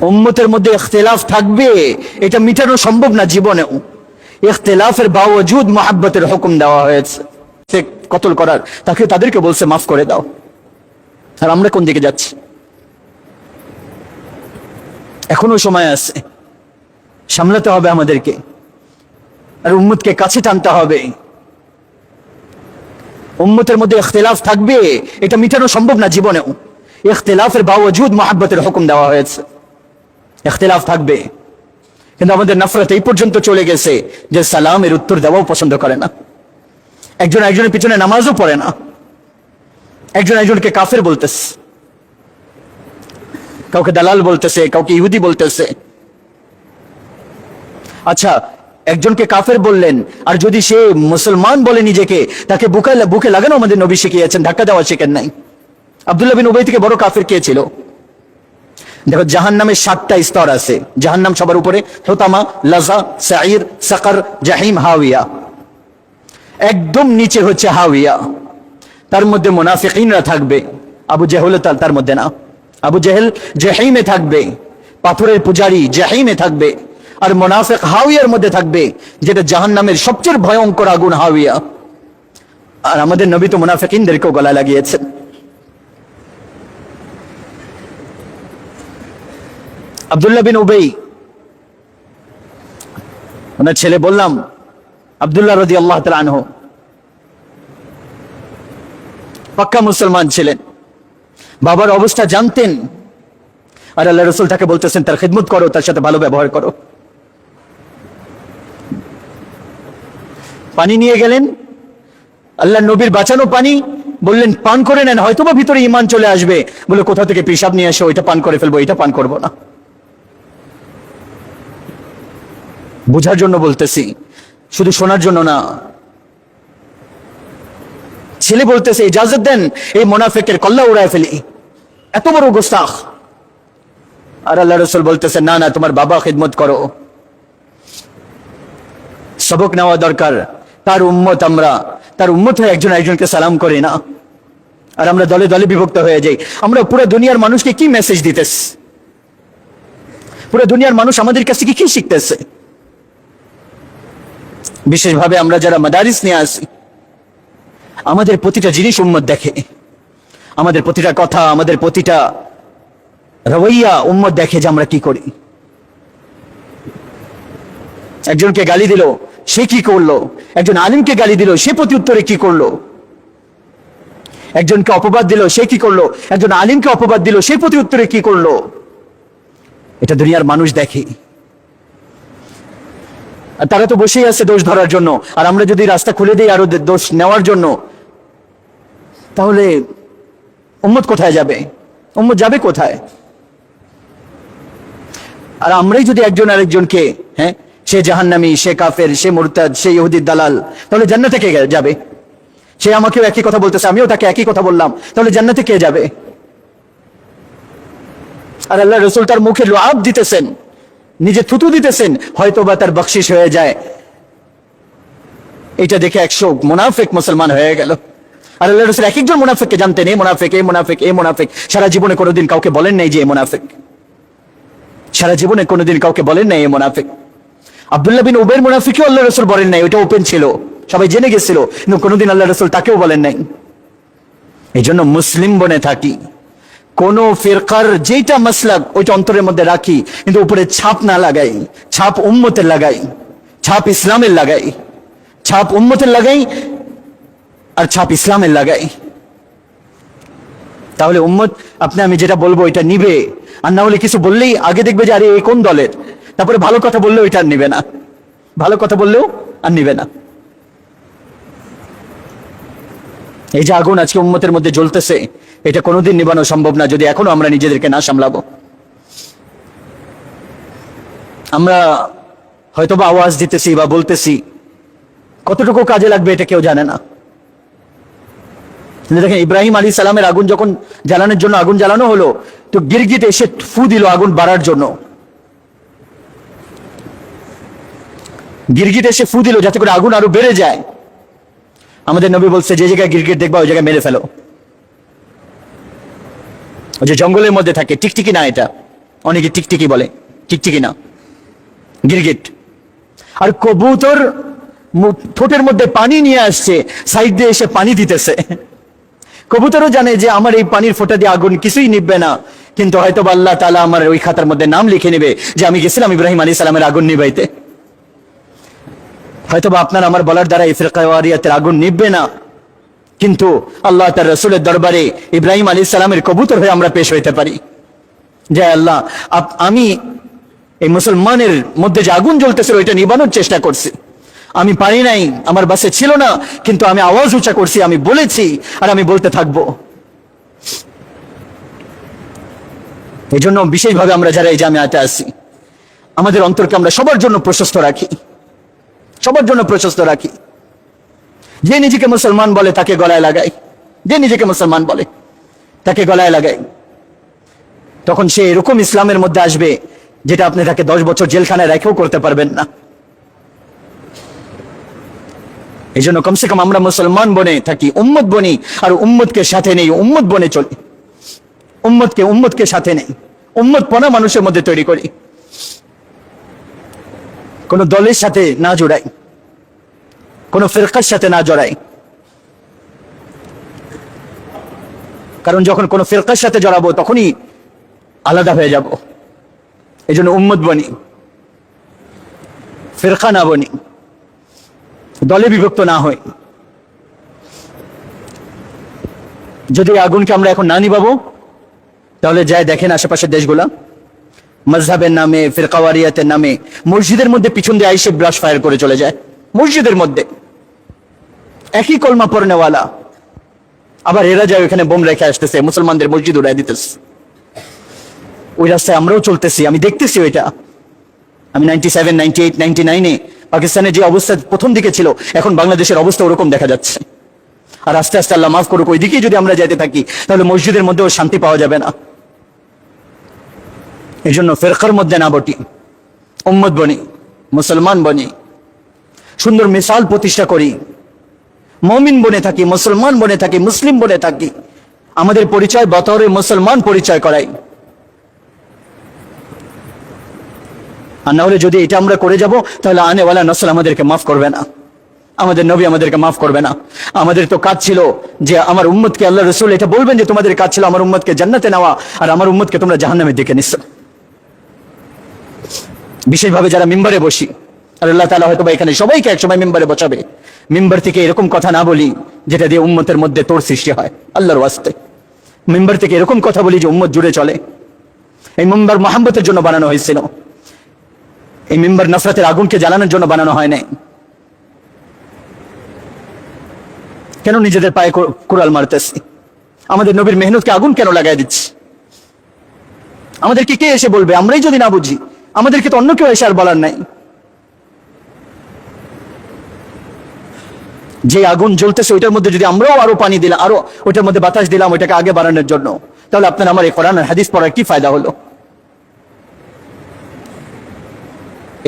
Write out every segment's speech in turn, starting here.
উম্মতের মধ্যে ইখতিলাফ থাকবে, এটা মিটানো সম্ভব না জীবনেও। ইখতিলাফের বাওয়াজুদ মহাব্বতের হুকুম দেওয়া হয়েছে। সে কতল করার, তাকে তাদেরকে বলছে, মাফ করে দাও। আর আমরা কোন দিকে যাচ্ছি? এখনও সময় আছে। সামলাতে হবে আমাদেরকে। আর উম্মতকে কাছে টানতে হবে। উম্মতের মধ্যে ইখতিলাফ থাকবে, এটা মিটানো সম্ভব না জীবনেও। ইখতিলাফের বাওয়াজুদ মহাব্বতের হুকুম দেওয়া হয়েছে। ইখতিলাফ থাকবে। কিন্তু আমাদের নফরত এই পর্যন্ত চলে গেছে যে সালামের উত্তর দেওয়াও পছন্দ করে না। একজন একজনের পিছনে নামাজও পড়ে না। একজন একজনকে কাফের বলতেছে। কাউকে দালাল বলতেছে, কাউকে ইহুদি বলতেছে। আচ্ছা একজনকে কাফের বললেন, আর যদি সে মুসলমান বলে নিজেকে, তাকে বুকে বুকে লাগানো আমাদের নবী শিখিয়েছেন, ধাক্কা দেওয়া শিখেন নাই। আব্দুল্লাহ বিন উবাই থেকে বড় কাফের কে ছিল? দেখো জাহান নামের সাতটা স্তর আছে। জাহান নাম সবার উপরে, হোতামা, লাজা সাইর সাকার, জাহিম হাওয়িয়া একদম নিচে হচ্ছে হাওয়িয়া তার মধ্যে মোনাফিকিনরা থাকবে। আবু জেহল তার মধ্যে না। আবু জেহেল জাহিমে থাকবে। পাথরের পূজারি জাহিমে থাকবে। আর মোনাফিক হাওয়ার মধ্যে থাকবে, যেটা জাহান নামের সবচেয়ে ভয়ঙ্কর আগুন হাওয়া। আর আমাদের নবী তো মুনাফিকিনদেরকেও গলা লাগিয়েছেন। আব্দুল্লাহ বিন উবেই। ওনার ছেলে বললাম, আব্দুল্লাহ রদি আল্লাহ আনহ। পাক্কা মুসলমান ছিলেন। বাবার অবস্থা জানতেন। আর আল্লাহ রসুল তাকে বলতেছেন, তার খেদমত করো, তার সাথে ভালো ব্যবহার করো। পানি নিয়ে গেলেন। আল্লাহ নবীর বাঁচানো পানি বললেন, পান করে নেন, হয়তোবা ভিতরে ইমান চলে আসবে। বলে, কোথা থেকে পেশাব নিয়ে এসে, ওইটা পান করে ফেলব এটা পান করব না। বোঝার জন্য বলতেছি। শুধু শোনার জন্য না। ছেলে বলতেছে, ইজাজত দেন, এই মোনাফেকের কল্লা উড়ায় ফেলি। এত বড় গোস্তাখ। আর আল্লাহ রসুল বলতেছে, না না, তোমার বাবা খিদমত করো। সবক নেওয়া দরকার। তার উম্মত আমরা, তার উম্মত হয়ে একজন একজনকে সালাম করি না। আর আমরা দলে দলে বিভক্ত হয়ে যাই। আমরা পুরো দুনিয়ার মানুষকে কি মেসেজ দিতেছি? পুরো দুনিয়ার মানুষ আমাদের কাছে কি কি শিখতেছে? বিশেষভাবে আমরা যারা মাদারিস নিয়ে আসি, আমাদের প্রতিটা জিনিস উম্মত দেখে। আমাদের প্রতিটা কথা, আমাদের প্রতিটা রবৈয়া উম্মত দেখে যে আমরা কি করি। একজনকে গালি দিল, সে কি করল? একজন আলিমকে গালি দিল, সে প্রতি উত্তরে কি করল? একজনকে অপবাদ দিল, সে কি করল? একজন আলিমকে অপবাদ দিল, সে প্রতি উত্তরে কি করল? এটা দুনিয়ার মানুষ দেখে। তারা তো বসেই আছে দোষ ধরার জন্য। আর আমরা যদি রাস্তা খুলে দিই আরও দোষ নেওয়ার জন্য, তাহলে উম্মত কোথায় যাবে? উম্মত যাবে কোথায়? আর আমরাই যদি একজন আরেকজনকে হ্যাঁ সে জাহান্নামী, সে কাফের, সে মুরতাদ, সে ইহুদির দালাল, তাহলে জান্নাতে কে যাবে? সে আমাকেও একই কথা বলতেছে, আমিও তাকে একই কথা বললাম, তাহলে জান্নাতে কে যাবে? আর আল্লাহ রসুল তার মুখে লাভ দিতেছেন। নিজে থুতু দিতেছেন হয়তো বা তার বকশিস হয়ে যায়। এটা দেখে একশো মুনাফিক মুসলমান হয়ে গেল। আর আল্লাহ রসুল এক একজন মুনাফিককে জানতেন এই মুনাফিক এই মুনাফিক এই মুনাফিক। সারা জীবনে কোনোদিন কাউকে বলেন নাই যে এই মুনাফিক। সারা জীবনে কোনোদিন কাউকে বলেন নাই এই মুনাফিক। আব্দুল্লাহ বিন উবের মুনাফিকও আল্লাহ রসুল বলেন নাই, ওইটা ওপেন ছিল। সবাই জেনে গেছিল, কিন্তু কোনোদিন আল্লাহ রসুল তাকেও বলেন নাই। এই জন্য মুসলিম বনে থাকি। কোন ফিরকার যেটা মাসলাক ওইটা অন্তরের মধ্যে রাখি, কিন্তু উপরে ছাপ না লাগাই, ছাপ উম্মতের লাগাই, ছাপ ইসলামের লাগাই, ছাপ উম্মতের লাগাই আর ছাপ ইসলামের লাগাই। তাহলে উম্মত, আপনি আমি যেটা বলব এটা নিবে, আর না হলে কিছু বললেই আগে দেখবে যে আরে এই কোন দলের? তারপরে ভালো কথা বললেও এটা আর নিবে না। ভালো কথা বললেও আর নিবে না। এই যে আগুন আজকে উম্মতের মধ্যে জ্বলতেছে, এটা কোনোদিন নিবানো সম্ভব না যদি এখনও আমরা নিজেদেরকে না সামলাবো। আমরা হয়তোবা আওয়াজ দিতেছি বা বলতেছি, কতটুকু কাজে লাগবে এটা কেউ জানে না। দেখেন, ইব্রাহিম আলী সালামের আগুন যখন জ্বালানোর জন্য আগুন জ্বালানো হলো, তো গিরগিট এসে ফু দিল আগুন বাড়ার জন্য। গিরগিট এসে ফু দিল যাতে করে আগুন আরও বেড়ে যায়। আমাদের নবী বলছে, যে জায়গায় গিরগিট দেখবা, ওই জায়গায় মেরে ফেলো। ওই যে জঙ্গলের মধ্যে থাকে, টিকটিকি না এটা। অনেকে টিকটিকি বলে, টিকটিকি না, গিরগিট। আর কবুতর ঠোঁটের মধ্যে পানি নিয়ে আসছে, সাইড দিয়ে এসে পানি দিতেছে। কবুতরও জানে যে আমার এই পানির ফোঁটা দিয়ে আগুন কিছুই নিববে না। কিন্তু হয়তো আল্লাহ তালা আমার ওই খাতার মধ্যে নাম লিখে নেবে যে আমি গেছিলাম ইব্রাহিম আলী সালামের আগুন নিবাইতে হয়তো বা আপনার আমার বলার দ্বারা এই ফিরকাওয়ারিয়াতের আগুন নিববে না। কিন্তু আল্লাহ তার রসুলের দরবারে ইব্রাহিম আলী সালামের কবুতর হয়ে আমরা পেশ হইতে পারি। যে আল্লাহ আমি এই মুসলমানের মধ্যে যে আগুন জ্বলতেছিল ওইটা নিবানোর চেষ্টা করছি। আমি পারি নাই, আমার বাসে ছিল না, কিন্তু আমি আওয়াজ উঁচা করছি, আমি বলেছি আর আমি বলতে থাকব। এই জন্য বিশেষভাবে আমরা যারা এই জামিয়াতে আছি, আমাদের অন্তরকে আমরা সবার জন্য প্রশস্ত রাখি। সবার জন্য প্রশস্ত রাখি। যে নিজেকে মুসলমান বলে তাকে গলায় লাগাই। যে নিজেকে মুসলমান বলে তাকে গলায় লাগাই। তখন সে এরকম ইসলামের মধ্যে আসবে যেটা আপনি তাকে দশ বছর জেলখানায় রেখেও করতে পারবেন না। এই জন্য কমসে কম আমরা মুসলমান বনে থাকি, উম্মত বনি, আর উম্মতকে সাথে নেই, উম্মত বনে চলি। উম্মতকে উম্মতকে সাথে নেই। উম্মত পনা মানুষের মধ্যে তৈরি করি। কোন দলের সাথে না জোড়াই। কোন ফেরকার সাথে না জড়াই। কারণ যখন কোন ফেরকার সাথে জড়াবো, তখনই আলাদা হয়ে যাব। এই জন্য উম্মত বনি, ফেরকা না বনি, দলে বিভক্ত না হই। যদি আগুনকে আমরা এখন না নিবাবো তাহলে যাই দেখেন আশেপাশের দেশগুলা। মজহাবের নামে, ফিরকাওয়ারিয়াতের নামে, মসজিদের মধ্যে পিছন দিয়ে আইসে ব্রাশ ফায়ার করে চলে যায়। মসজিদের মধ্যে। একই কলমা পড়নেওয়ালা। আবার এরা যায় ওখানে বোম রেখে আসতেছে, মুসলমানদের মসজিদ উড়াই দিতেছে। ওই রাস্তায় আমরাও চলতেছি, আমি দেখতেছি ওইটা। আমি ninety seven ninety eight ninety নাইনে পাকিস্তানের যে অবস্থা প্রথম দিকে ছিল, এখন বাংলাদেশের অবস্থা ওরকম দেখা যাচ্ছে। আর আস্তে আস্তে আল্লাহ মাফ করুক ওই দিকেই যদি আমরা যেতে থাকি, তাহলে মসজিদের মধ্যেও শান্তি পাওয়া যাবে না। এই জন্য ফেরকার মধ্যে না বটি, উম্মত বনি, মুসলমান বনি, সুন্দর মিসাল প্রতিষ্ঠা করি, মমিন বনে থাকি, মুসলমান বনে থাকি, মুসলিম বনে থাকি, আমাদের পরিচয় বতরে মুসলমান পরিচয় করাই। আর না হলে যদি এটা আমরা করে যাব, তাহলে আনেওয়ালা নসল আমাদেরকে মাফ করবে না। আমাদের নবী আমাদেরকে মাফ করবে না। আমাদের তো কাজ ছিল যে আমার উম্মতকে আল্লাহ রসুল এটা বলবেন যে তোমাদের কাজ ছিল আমার উম্মতকে জান্নাতে নেওয়া, আর আমার উম্মতকে তোমরা জাহান্নামের দিকে নিচ্ছ। বিশেষভাবে যারা মেম্বারে বসি, আর আল্লাহ তালা হয়তো বা এখানে সবাইকে একসময় মেম্বারে বসাবে। মেম্বার থেকে এরকম কথা না বলি যেটা দিয়ে উম্মতের মধ্যে তোর সৃষ্টি হয়, আল্লাহর ওয়াস্তে। মেম্বার থেকে এরকম কথা বলি যে উম্মত জুড়ে চলে। এই মেম্বার মোহাম্মতের জন্য বানানো হয়েছিল। এই মেম্বার নফরতের আগুনকে জ্বালানোর জন্য বানানো হয় নাই। কেন নিজেদের পায়ে কুড়াল মারতেছি? আমাদের নবীর মেহনতকে আগুন কেন লাগাই দিচ্ছি? আমাদেরকে কে এসে বলবে? আমরাই যদি না বুঝি আমাদেরকে তো অন্য কেউ এসে আর বলার নাই। যে আগুন জ্বলতেছে, ওইটার মধ্যে যদি আমরাও আরও পানি দিলাম, আরও ওইটার মধ্যে বাতাস দিলাম, ওইটাকে আগে বাড়ানোর জন্য, তাহলে আপনার আমার এই কোরআন হাদিস পড়ার কি ফায়দা হলো?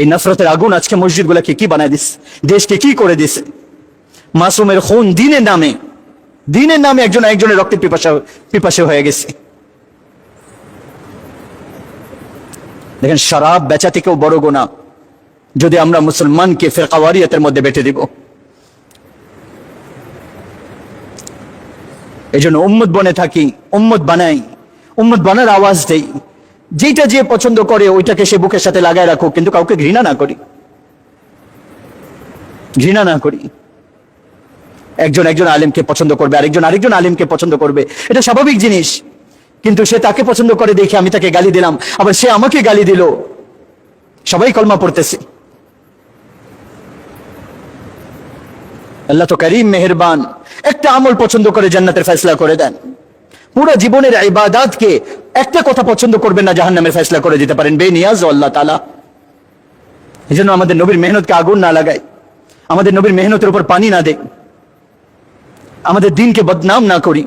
এই নফরতের আগুন আজকে মসজিদ গুলাকে কি বানায় দিস দেশকে কি করে দিছে? মাসুমের খুন দিনের নামে দিনের নামে একজন একজনের রক্তের পিপাসা পিপাসে হয়ে গেছে। দেখেন, শরাব বেচা থেকেও বড় গোনা যদি আমরা মুসলমানকে ফেরকাওয়ারিয়াতের মধ্যে বেটে দিব। এই জন্য উম্মত বনে থাকি, উম্মত বানাই, উম্মত বানার আওয়াজ দেই। যেটা যে পছন্দ করে, ওইটাকে সে বুকের সাথে লাগায় রাখো কিন্তু কাউকে ঘৃণা না করি। ঘৃণা না করি। একজন একজন আলেমকে পছন্দ করবে, আরেকজন আরেকজন আলেমকে পছন্দ করবে। এটা স্বাভাবিক জিনিস। কিন্তু সে তাকে পছন্দ করে দেখে আমি তাকে গালি দিলাম। আবার সে আমাকে গালি দিল। সবাই কলমা পড়তেছে। আল্লাহ তো করিম মেহেরবান। একটা আমল পছন্দ করে জান্নাতের ফেসলা করে দেন। পুরো জীবনের ইবাদাতকে একটা কথা পছন্দ করবেন না, জাহান্নামের ফেসলা করে দিতে পারেন। বেনিয়াজ আল্লাহ তালা এই জন্য আমাদের নবীর মেহনতকে আগুন না লাগায়। আমাদের নবীর মেহনতের উপর পানি না দেয়। আমাদের দিনকে বদনাম না করি।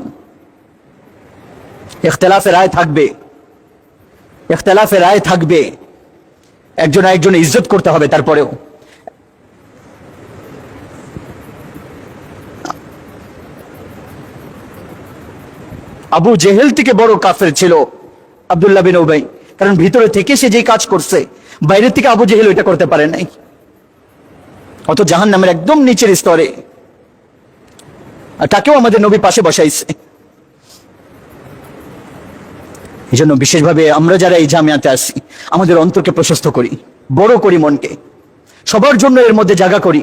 ইখতলাফের রায় থাকবে। ইখতলাফের রায় থাকবে। একজন একজনে ইজ্জত করতে হবে তারপরেও। আবু জেহেল থেকে বড় কাফের ছিল আব্দুল্লাহ বিন উবাই। কারণ ভিতরে থেকে সে যেই কাজ করছে বাইরের থেকে আবু জেহেল ওইটা করতে পারে নাই। অত জাহান নামের একদম নিচের স্তরে। আর তাকেও আমাদের নবী পাশে বসাইছে। এই জন্য বিশেষভাবে আমরা যারা এই জামিয়াতে আসি আমাদের অন্তরকে প্রশস্ত করি, বড় করি মনকে। সবার জন্য এর মধ্যে জায়গা করি।